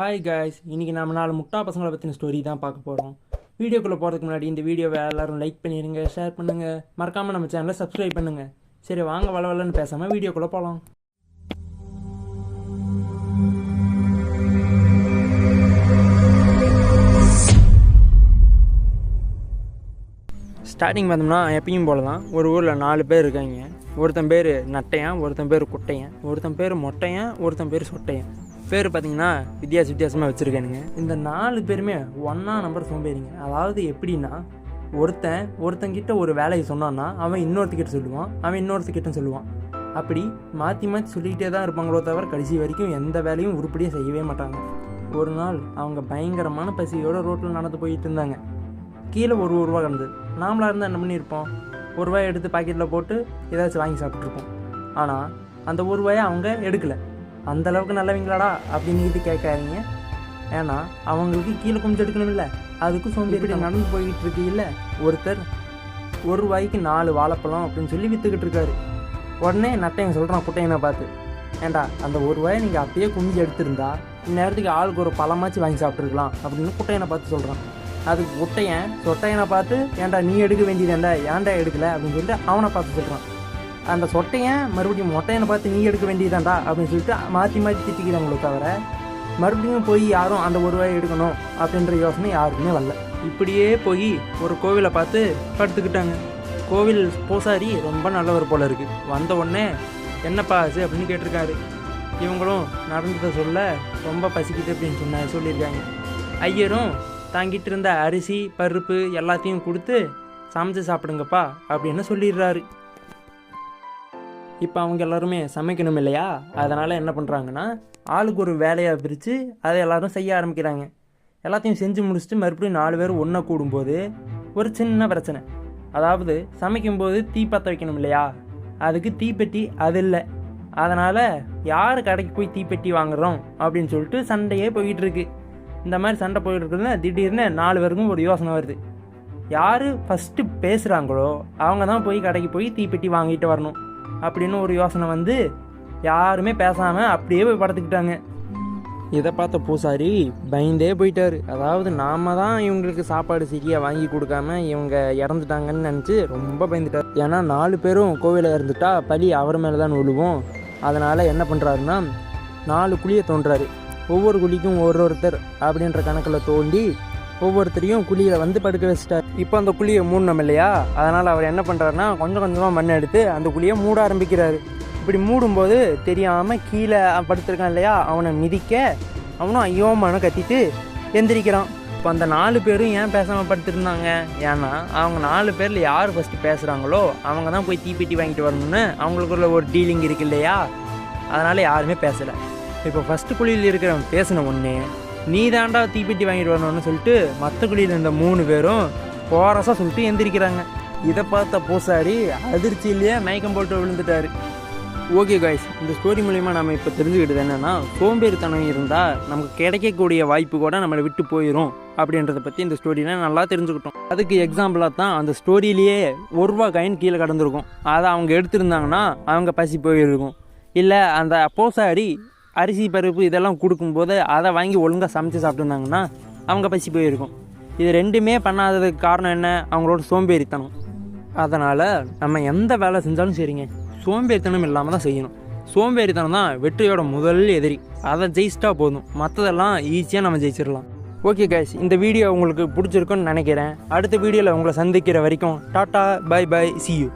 Hi guys இன்றைக்கி நம்ம நாலு முட்டா பசங்களை பற்றின ஸ்டோரி தான் பார்க்க போகிறோம் வீடியோக்குள்ளே போகிறதுக்கு முன்னாடி இந்த வீடியோவை எல்லோரும் லைக் பண்ணிடுங்க ஷேர் பண்ணுங்கள் மறக்காமல் நம்ம சேனலை சப்ஸ்கிரைப் பண்ணுங்கள் சரி வாங்க வளவலன்னு பேசாமல் வீடியோக்குள்ளே போகலாம் ஸ்டார்டிங் பார்த்தோம்னா எப்பயும் போல தான் ஒரு ஊரில் நாலு பேர் இருக்காங்க. ஒருத்தன் பேர் நட்டையன் ஒருத்தன் பேர் குட்டையன் ஒருத்தன் பேர் மொட்டையன் ஒருத்தன் பேர் சொட்டையன். பேர் பார்த்தீங்கன்னா வித்தியாச வித்தியாசமாக வச்சுருக்கானுங்க. இந்த நாலு பேருமே ஒன்றா நம்பர் சோம்பேறிங்க. அதாவது எப்படின்னா ஒருத்தன் ஒருத்தங்கிட்ட ஒரு வேலையை சொன்னான்னா அவன் இன்னொருத்தக்கிட்ட சொல்லுவான் அவன் இன்னொருத்தக்கிட்ட சொல்லுவான். அப்படி மாற்றி மாற்றி சொல்லிக்கிட்டே தான் இருப்பாங்களோ தவிர கடைசி வரைக்கும் எந்த வேலையும் உருப்படியாக செய்யவே மாட்டாங்க. ஒரு நாள் அவங்க பயங்கரமான பசியோட ரோட்டில் நடந்து போயிட்டு இருந்தாங்க. கீழே ஒரு ஒரு ரூபா கிடந்தது. நாமளாக இருந்தால் என்ன பண்ணியிருப்போம்? ஒரு ரூபாய் எடுத்து பாக்கெட்டில் போட்டு ஏதாச்சும் வாங்கி சாப்பிட்ருப்போம் ஆனால் அந்த ஒரு ரூபாயை அவங்க எடுக்கலை. அந்த அளவுக்கு நல்லவங்களாடா அப்படின்னு இது கேட்காதீங்க. ஏன்னா அவங்களுக்கு கீழே கொஞ்சம் எடுக்கணும்ல அதுக்கு சோம்பேறி நடந்து போய்கிட்டு இருக்கையில் ஒருத்தர் ஒரு ரூபாய்க்கு நாலு வாழைப்பழம் அப்படின்னு சொல்லி விற்றுக்கிட்டு இருக்காரு. உடனே நட்டையன் சொல்கிறான் குட்டையனை பார்த்து ஏன்டா அந்த ஒரு ரூபாயை நீங்கள் அப்பயே குமிஞ்சு எடுத்திருந்தா இந்நேரத்துக்கு ஆளுக்கு ஒரு பழமாச்சு வாங்கி சாப்பிட்ருக்கலாம் அப்படின்னு குட்டையனை பார்த்து சொல்கிறான் அதுக்கு குட்டையன் சொட்டையனை பார்த்து ஏன்டா நீ எடுக்க வேண்டியதேண்டா ஏன்டா எடுக்கல? அப்படின்னு சொல்லிட்டு அவனை பார்த்து சொல்கிறான் அந்த சொட்டையை மறுபடியும் மொட்டையனை பார்த்து நீ எடுக்க வேண்டியதாண்டா அப்படின்னு சொல்லிட்டு மாற்றி மாற்றி திட்டிக்கிறாங்களோ தவிர மறுபடியும் போய் யாரும் அந்த ஒரு ரூபாய் எடுக்கணும் அப்படின்ற யோசனை யாருக்குமே வரல. இப்படியே போய் ஒரு கோவிலை பார்த்து படுத்துக்கிட்டாங்க. கோவில் பூசாரி ரொம்ப நல்லவர் போல இருக்குது வந்த உடனே என்னப்பா ஆச்சு? அப்படின்னு கேட்டிருக்காரு. இவங்களும் நடந்ததை சொல்ல ரொம்ப பசிக்குது அப்படின்னு சொன்ன சொல்லியிருக்காங்க. ஐயரும் தாங்கிட்டு இருந்த அரிசி பருப்பு எல்லாத்தையும் கொடுத்து சமைச்சு சாப்பிடுங்கப்பா அப்படின்னு சொல்லிடுறாரு. இப்போ அவங்க எல்லாருமே சமைக்கணும் இல்லையா? அதனால் என்ன பண்ணுறாங்கன்னா ஆளுக்கு ஒரு வேலையாக பிரித்து அதை எல்லோரும் செய்ய ஆரம்பிக்கிறாங்க. எல்லாத்தையும் செஞ்சு முடிச்சுட்டு மறுபடியும் நாலு பேர் ஒன்றா கூடும்போது ஒரு சின்ன பிரச்சனை. அதாவது சமைக்கும்போது தீ பற்ற வைக்கணும் இல்லையா? அதுக்கு தீப்பெட்டி அது இல்லை. அதனால் யார் கடைக்கு போய் தீப்பெட்டி வாங்குறோம்? அப்படின்னு சொல்லிட்டு சண்டையே போயிட்டுருக்கு இந்த மாதிரி சண்டை போயிட்டு இருக்குதுன்னா திடீர்னு நாலு பேருக்கும் ஒரு யோசனை வருது. யார் ஃபஸ்ட்டு பேசுகிறாங்களோ அவங்க தான் போய் கடைக்கு போய் தீப்பெட்டி வாங்கிட்டு வரணும். அப்படின்னு ஒரு யோசனை வந்து யாருமே பேசாமல் அப்படியே போய் படுத்துக்கிட்டாங்க. இதை பார்த்த பூசாரி பயந்தே போயிட்டார். அதாவது நாம தான் இவங்களுக்கு சாப்பாடு சரியாக வாங்கி கொடுக்காம இவங்க இறந்துட்டாங்கன்னு நினச்சி ரொம்ப பயந்துட்டார். ஏன்னா நாலு பேரும் கோவிலில் இருந்துட்டா பலி அவர் மேலே தான் விழுவோம் அதனால் என்ன பண்ணுறாருன்னா நாலு குழியை தோன்றாரு. ஒவ்வொரு குழிக்கும் ஒரு ஒருத்தர் அப்படின்ற கணக்கில் தோண்டி ஒவ்வொருத்தரையும் குழியில் வந்து படுக்க வச்சிட்டார். இப்போ அந்த குழியை மூடணும் இல்லையா? அதனால் அவர் என்ன பண்ணுறாருன்னா கொஞ்சம் கொஞ்சமாக மண் எடுத்து அந்த குழியை மூட ஆரம்பிக்கிறாரு. இப்படி மூடும்போது தெரியாமல் கீழே படுத்திருக்கான் இல்லையா? அவனை மிதிக்க அவனும் ஐயோ மனம் கத்திட்டு எந்திரிக்கிறான். இப்போ அந்த நாலு பேரும் ஏன் பேசாமல் படுத்திருந்தாங்க? ஏன்னா அவங்க நாலு பேரில் யார் ஃபஸ்ட்டு பேசுகிறாங்களோ அவங்க தான் போய் தீப்பெட்டி வாங்கிட்டு வரணும்னு அவங்களுக்குள்ள ஒரு டீலிங் இருக்கு இல்லையா? அதனால் யாருமே பேசலை. இப்போ ஃபஸ்ட்டு குழியில் இருக்கிறவன் பேசின ஒன்று நீ தாண்டா தீப்பெட்டி வாங்கிட்டு வரணும்னு சொல்லிட்டு மற்ற குழியில் இருந்த மூணு பேரும் கோரஸாக சொல்லிட்டு எந்திரிக்கிறாங்க. இதை பார்த்த பூசாரி அதிர்ச்சியிலேயே மயக்கம் போட்டு விழுந்துட்டாரு. ஓகே காய்ஸ் இந்த ஸ்டோரி மூலிமா நம்ம இப்போ தெரிஞ்சுக்கிட்டது என்னென்னா சோம்பேறித்தனம் இருந்தால் நமக்கு கிடைக்கக்கூடிய வாய்ப்பு கூட நம்மளை விட்டு போயிடும் அப்படின்றத பற்றி இந்த ஸ்டோரியில் நல்லா தெரிஞ்சுக்கிட்டோம். அதுக்கு எக்ஸாம்பிளாக தான் அந்த ஸ்டோரியிலேயே ஒரு ரூபா காயின் கீழே கடந்திருக்கும். அதை அவங்க எடுத்திருந்தாங்கன்னா அவங்க பசி போயிருக்கும். இல்லை அந்த பூசாரி அரிசி பருப்பு இதெல்லாம் கொடுக்கும்போது அதை வாங்கி ஒழுங்காக சமைச்சு சாப்பிட்டுருந்தாங்கன்னா அவங்க பசி போயிருக்கும். இது ரெண்டுமே பண்ணாததுக்கு காரணம் என்ன? அவங்களோட சோம்பேறித்தனம். அதனால் நம்ம எந்த வேலை செஞ்சாலும் சரிங்க. சோம்பேறித்தனம் இல்லாமல் தான் செய்யணும். சோம்பேறித்தனம் தான் வெற்றியோட முதல் எதிரி. அதை ஜெயிச்சிட்டா போதும். மற்றதெல்லாம் ஈஸியாக நம்ம ஜெயிச்சிடலாம். ஓகே கைஸ் இந்த வீடியோ உங்களுக்கு பிடிச்சிருக்குன்னு நினைக்கிறேன். அடுத்த வீடியோவில் உங்களை சந்திக்கிற வரைக்கும் tata bye bye see you